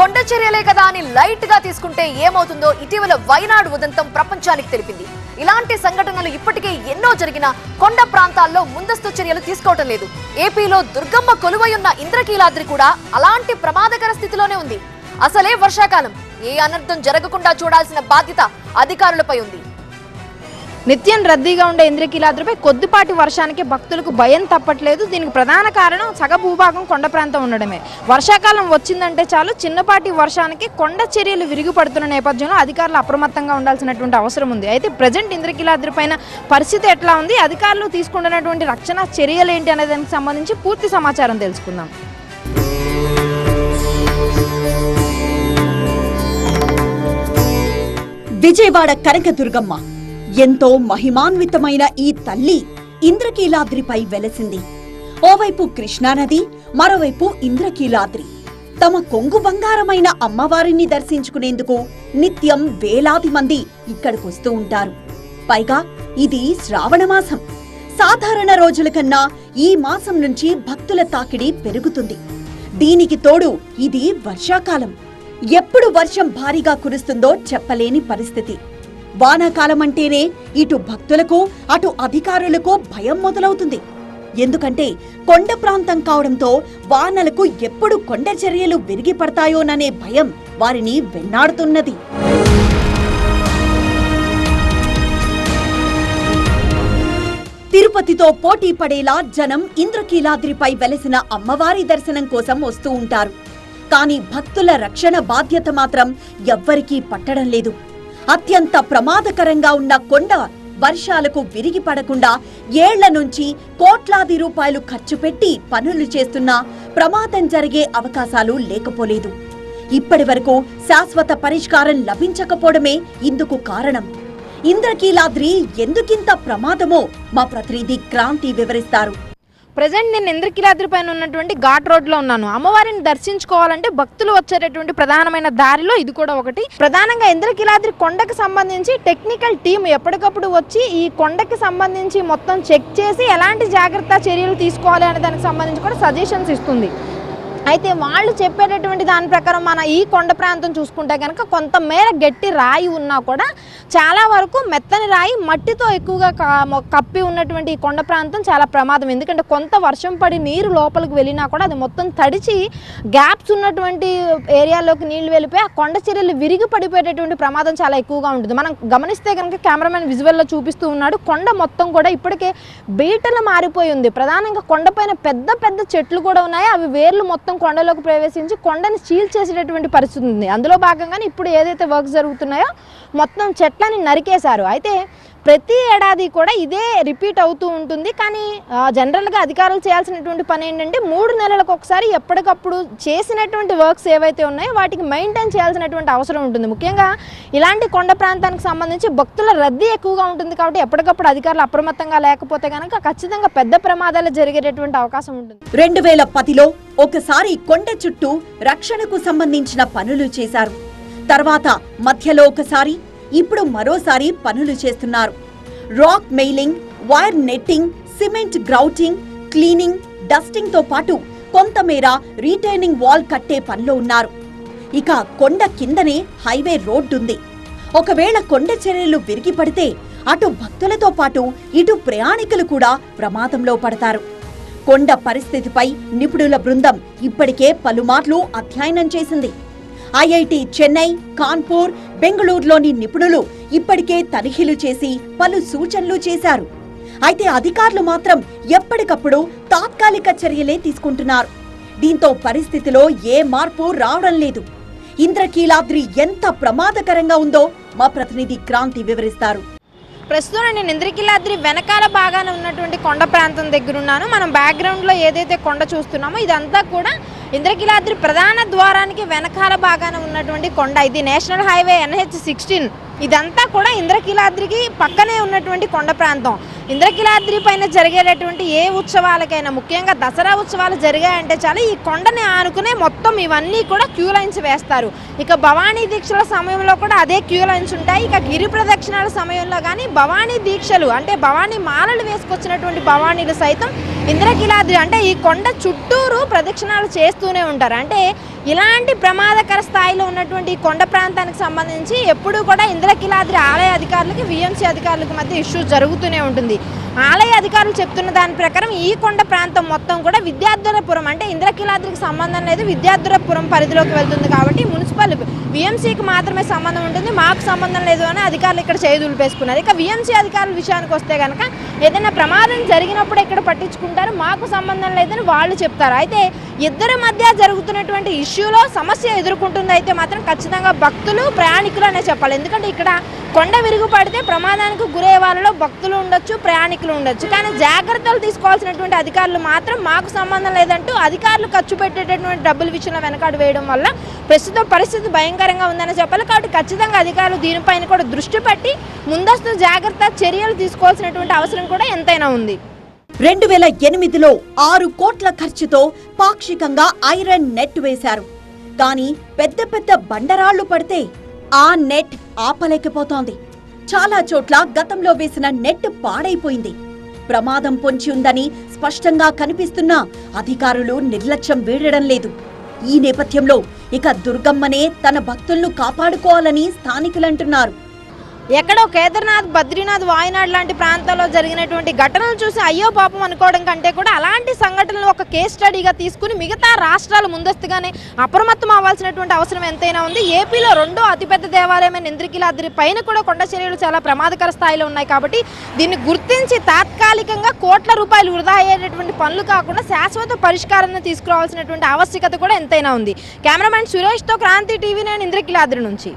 కొండ చర్యలే కదా అని లైట్గా తీసుకుంటే ఏమవుతుందో ఇటీవల వైనాడు ఉదంతం ప్రపంచానికి తెలిపింది. ఇలాంటి సంఘటనలు ఇప్పటికే ఎన్నో జరిగిన కొండ ప్రాంతాల్లో ముందస్తు చర్యలు తీసుకోవటం లేదు. ఏపీలో దుర్గమ్మ కొలువై ఉన్న ఇంద్రకీలాద్రి కూడా అలాంటి ప్రమాదకర స్థితిలోనే ఉంది. అసలే వర్షాకాలం. ఏ అనర్థం జరగకుండా చూడాల్సిన బాధ్యత అధికారులపై ఉంది. నిత్యం రద్దీగా ఉండే ఇంద్రకీలాద్రిపై కొద్దిపాటి వర్షానికి భక్తులకు భయం తప్పట్లేదు. దీనికి ప్రధాన కారణం సగ భూభాగం కొండ ప్రాంతం ఉండడమే. వర్షాకాలం వచ్చిందంటే చాలు చిన్నపాటి వర్షానికి కొండ చర్యలు విరిగిపడుతున్న నేపథ్యంలో అధికారులు అప్రమత్తంగా ఉండాల్సినటువంటి అవసరం ఉంది. అయితే ప్రజెంట్ ఇంద్రకీలాద్రి పైన పరిస్థితి ఎట్లా ఉంది? అధికారులు తీసుకుంటున్నటువంటి రక్షణ చర్యలు ఏంటి అనే దానికి సంబంధించి పూర్తి సమాచారం తెలుసుకుందాం. విజయవాడ కనకదుర్గమ్మ. ఎంతో మహిమాన్వితమైన ఈ తల్లి ఇంద్రకీలాద్రిపై వెలసింది. ఓవైపు కృష్ణానది మరోవైపు ఇంద్రకీలాద్రి. తమ కొంగు బంగారమైన అమ్మవారిని దర్శించుకునేందుకు నిత్యం వేలాది మంది ఇక్కడికొస్తూ ఉంటారు. పైగా ఇది శ్రావణమాసం సాధారణ రోజుల కన్నా ఈ మాసం నుంచి భక్తుల తాకిడి పెరుగుతుంది. దీనికి తోడు ఇది వర్షాకాలం. ఎప్పుడు వర్షం భారీగా కురుస్తుందో చెప్పలేని పరిస్థితి. వానాకాలం అంటేనే ఇటు భక్తులకు అటు అధికారులకు భయం మొదలవుతుంది. ఎందుకంటే కొండ ప్రాంతం కావడంతో వానలకు ఎప్పుడు కొండ చర్యలు విరిగి పడతాయోననే భయం వారిని వెన్నాడుతున్నది. తిరుపతితో పోటీ పడేలా జనం ఇంద్రకీలాద్రిపై వెలసిన అమ్మవారి దర్శనం కోసం వస్తూ ఉంటారు. కానీ భక్తుల రక్షణ బాధ్యత మాత్రం ఎవ్వరికీ పట్టడం లేదు. అత్యంత ప్రమాదకరంగా ఉన్న కొండ వర్షాలకు విరిగి పడకుండా ఏళ్ళ నుంచి కోట్లాది రూపాయలు ఖర్చు పెట్టి పనులు చేస్తున్నా ప్రమాదం జరిగే అవకాశాలు లేకపోలేదు. ఇప్పటి వరకు శాశ్వత పరిష్కారం లభించకపోవడమే ఇందుకు కారణం. ఇంద్రకీలాద్రి ఎందుకింత ప్రమాదమో మా ప్రతినిధి క్రాంతి వివరిస్తారు. ప్రజెంట్ నేను ఇంద్రకీలాద్రి పైన ఉన్నటువంటి ఘాట్ రోడ్లో ఉన్నాను. అమ్మవారిని దర్శించుకోవాలంటే భక్తులు వచ్చేటటువంటి ప్రధానమైన దారిలో ఇది కూడా ఒకటి. ప్రధానంగా ఇంద్రకీలాద్రి కొండకు సంబంధించి టెక్నికల్ టీం ఎప్పటికప్పుడు వచ్చి ఈ కొండకి సంబంధించి మొత్తం చెక్ చేసి ఎలాంటి జాగ్రత్త చర్యలు తీసుకోవాలి అనే దానికి సంబంధించి కూడా సజెషన్స్ ఇస్తుంది. అయితే వాళ్ళు చెప్పేటటువంటి దాని ప్రకారం మన ఈ కొండ ప్రాంతం చూసుకుంటే కనుక కొంతమేర గట్టి రాయి ఉన్నా కూడా చాలా వరకు మెత్తని రాయి మట్టితో ఎక్కువగా కప్పి ఉన్నటువంటి ఈ కొండ ప్రాంతం చాలా ప్రమాదం. ఎందుకంటే కొంత వర్షం పడి నీరు లోపలికి వెళ్ళినా కూడా అది మొత్తం తడిచి గ్యాప్స్ ఉన్నటువంటి ఏరియాలోకి నీళ్ళు వెళ్ళిపోయి ఆ కొండ చర్యలు విరిగి పడిపోయేటటువంటి ప్రమాదం చాలా ఎక్కువగా ఉంటుంది. మనం గమనిస్తే కనుక కెమెరామెన్ విజువల్లో చూపిస్తూ ఉన్నాడు కొండ మొత్తం కూడా ఇప్పటికే బీటలు మారిపోయి ఉంది. ప్రధానంగా కొండపైన పెద్ద పెద్ద చెట్లు కూడా ఉన్నాయి. అవి వేర్లు మొత్తం కొండలోకి ప్రవేశించి కొండని చీల్ చేసేటటువంటి పరిస్థితి ఉంది. అందులో భాగంగానే ఇప్పుడు ఏదైతే వర్క్స్ జరుగుతున్నాయో మొత్తం చెట్లని నరికేశారు. అయితే ప్రతి ఏడాది కూడా ఇదే రిపీట్ అవుతూ ఉంటుంది. కానీ జనరల్గా అధికారులు చేయాల్సినటువంటి పని ఏంటంటే మూడు నెలలకు ఒకసారి ఎప్పటికప్పుడు చేసినటువంటి వర్క్స్ ఏవైతే ఉన్నాయో వాటికి మెయింటైన్ చేయాల్సినటువంటి అవసరం ఉంటుంది. ముఖ్యంగా ఇలాంటి కొండ ప్రాంతానికి సంబంధించి భక్తుల రద్దీ ఎక్కువగా ఉంటుంది కాబట్టి ఎప్పటికప్పుడు అధికారులు అప్రమత్తంగా లేకపోతే కనుక ఖచ్చితంగా పెద్ద ప్రమాదాలు జరిగేటటువంటి అవకాశం ఉంటుంది. రెండు వేల పదిలో ఒకసారి కొండ చుట్టూ రక్షణకు సంబంధించిన పనులు చేశారు. తర్వాత మధ్యలో ఒకసారి ఇప్పుడు మరోసారి పనులు చేస్తున్నారు. Rock mailing wire netting cement grouting cleaning డస్టింగ్తో పాటు కొంతమేర రీటైనింగ్ వాల్ కట్టే పనిలో ఉన్నారు. ఇక కొండ కిందనే హైవే రోడ్డుంది. ఒకవేళ కొండ చర్యలు విరిగి పడితే అటు భక్తులతో పాటు ఇటు ప్రయాణికులు కూడా ప్రమాదంలో పడతారు. కొండ పరిస్థితిపై నిపుణుల బృందం ఇప్పటికే పలుమార్లు అధ్యయనం చేసింది. ఐఐటి చెన్నై కాన్పూర్ బెంగళూరులోని నిపుణులు ఇప్పటికే తనిఖీలు చేసి పలు సూచనలు చేశారు. అయితే అధికారులు మాత్రం ఎప్పటికప్పుడు తాత్కాలిక చర్యలే తీసుకుంటున్నారు. దీంతో పరిస్థితిలో ఏ మార్పు రావడం లేదు. ఇంద్రకీలాద్రి ఎంత ప్రమాదకరంగా ఉందో మా ప్రతినిధి క్రాంతి వివరిస్తారు. ప్రస్తుతం నేను ఇంద్రకీలాద్రి వెనకాల భాగాన ఉన్నటువంటి కొండ ప్రాంతం దగ్గర ఉన్నాను. మనం బ్యాక్గ్రౌండ్లో ఏదైతే కొండ చూస్తున్నామో ఇదంతా కూడా ఇంద్రకీలాద్రి ప్రధాన ద్వారానికి వెనకాల భాగాన ఉన్నటువంటి కొండ ఇది నేషనల్ హైవే ఎన్హెచ్ సిక్స్టీన్. ఇదంతా కూడా ఇంద్రకీలాద్రికి పక్కనే ఉన్నటువంటి కొండ ప్రాంతం. ఇంద్రకీలాద్రి పైన జరిగేటటువంటి ఏ ఉత్సవాలకైనా ముఖ్యంగా దసరా ఉత్సవాలు జరిగాయంటే చాలు ఈ కొండని ఆనుకునే మొత్తం ఇవన్నీ కూడా క్యూ లైన్స్ వేస్తారు. ఇక భవానీ దీక్షల సమయంలో కూడా అదే క్యూ లైన్స్ ఉంటాయి. ఇక గిరి ప్రదక్షిణాల సమయంలో కానీ భవానీ దీక్షలు అంటే భవానీ మాలలు వేసుకొచ్చినటువంటి భవానీలు సైతం ఇంద్రకీలాద్రి అంటే ఈ కొండ చుట్టూరు ప్రదక్షిణాలు చేస్తూనే ఉంటారు. అంటే ఇలాంటి ప్రమాదకర స్థాయిలో ఉన్నటువంటి కొండ ప్రాంతానికి సంబంధించి ఎప్పుడూ కూడా ఇంద్రకిలాద్రి ఆలయ అధికారులకి విఎంసీ అధికారులకు మధ్య ఇష్యూ జరుగుతూనే ఉంటుంది. ఆలయ అధికారులు చెప్తున్న దాని ప్రకారం ఈ కొండ ప్రాంతం మొత్తం కూడా విద్యార్థులపురం అంటే ఇంద్రకీలాద్రికి సంబంధం లేదు విద్యార్థులపురం పరిధిలోకి వెళ్తుంది కాబట్టి మున్సిపల్ విఎంసీకి మాత్రమే సంబంధం ఉంటుంది. మాకు సంబంధం లేదు అని అధికారులు ఇక్కడ చేయి దులిపేసుకున్నారు. ఇక విఎంసీ అధికారుల విషయానికి వస్తే కనుక ఏదైనా ప్రమాదం జరిగినప్పుడు ఇక్కడ పట్టించుకుంటారు? మాకు సంబంధం లేదని వాళ్ళు చెప్తారు. అయితే ఇద్దరి మధ్య జరుగుతున్నటువంటి ఇష్యూలో సమస్య ఎదుర్కొంటుంది అయితే మాత్రం ఖచ్చితంగా భక్తులు ప్రయాణికులు అనే చెప్పాలి. ఎందుకంటే ఇక్కడ కొండ విరుగు పడితే ప్రమాదానికి గురయ్యే వాళ్ళలో భక్తులు ఉండొచ్చు ప్రయాణికులు ఉండొచ్చు. కానీ జాగ్రత్తలు తీసుకోవాల్సినటువంటి అధికారులు మాత్రం మాకు సంబంధం లేదంటూ అధికారులు ఖర్చు పెట్టేటటువంటి డబ్బుల విషయంలో వెనకాడు వేయడం వల్ల ప్రస్తుతం పరిస్థితి భయంకరంగా ఉందని చెప్పాలి. కాబట్టి ఖచ్చితంగా అధికారులు దీనిపైన కూడా దృష్టి పెట్టి ముందస్తు జాగ్రత్త చర్యలు తీసుకోవాల్సినటువంటి అవసరం కూడా ఎంతైనా ఉంది. రెండు వేల ఎనిమిదిలో ఆరు కోట్ల ఖర్చుతో పాక్షికంగా ఐరన్ నెట్ వేశారు. కానీ పెద్ద పెద్ద బండరాళ్ళు పడితే ఆ నెట్ ఆపలేకపోతోంది. చాలా చోట్ల గతంలో వేసిన నెట్ పాడైపోయింది. ప్రమాదం పొంచి ఉందని స్పష్టంగా కనిపిస్తున్నా అధికారులు నిర్లక్ష్యం వీడడం లేదు. ఈ నేపథ్యంలో ఇక దుర్గమ్మనే తన భక్తులను కాపాడుకోవాలని స్థానికులంటున్నారు. ఎక్కడో కేదార్నాథ్ బద్రీనాథ్ వాయనాడ్ లాంటి ప్రాంతాల్లో జరిగినటువంటి ఘటనలు చూసి అయ్యో పాపం అనుకోవడం కంటే కూడా అలాంటి సంఘటనలు ఒక కేస్ స్టడీగా తీసుకుని మిగతా రాష్ట్రాలు ముందస్తుగానే అప్రమత్తం అవ్వాల్సినటువంటి అవసరం ఎంతైనా ఉంది. ఏపీలో రెండో అతిపెద్ద దేవాలయమైన ఇంద్రకీలాద్రి పైన కూడా కొండ చర్యలు చాలా ప్రమాదకర స్థాయిలో ఉన్నాయి కాబట్టి దీన్ని గుర్తించి తాత్కాలికంగా కోట్ల రూపాయలు వృధా అయ్యేటటువంటి పనులు కాకుండా శాశ్వత పరిష్కారాన్ని తీసుకురావాల్సినటువంటి ఆవశ్యకత కూడా ఎంతైనా ఉంది. కెమెరామెన్ సురేష్తో క్రాంతి టీవీ నేను ఇంద్రకీలాద్రి నుంచి.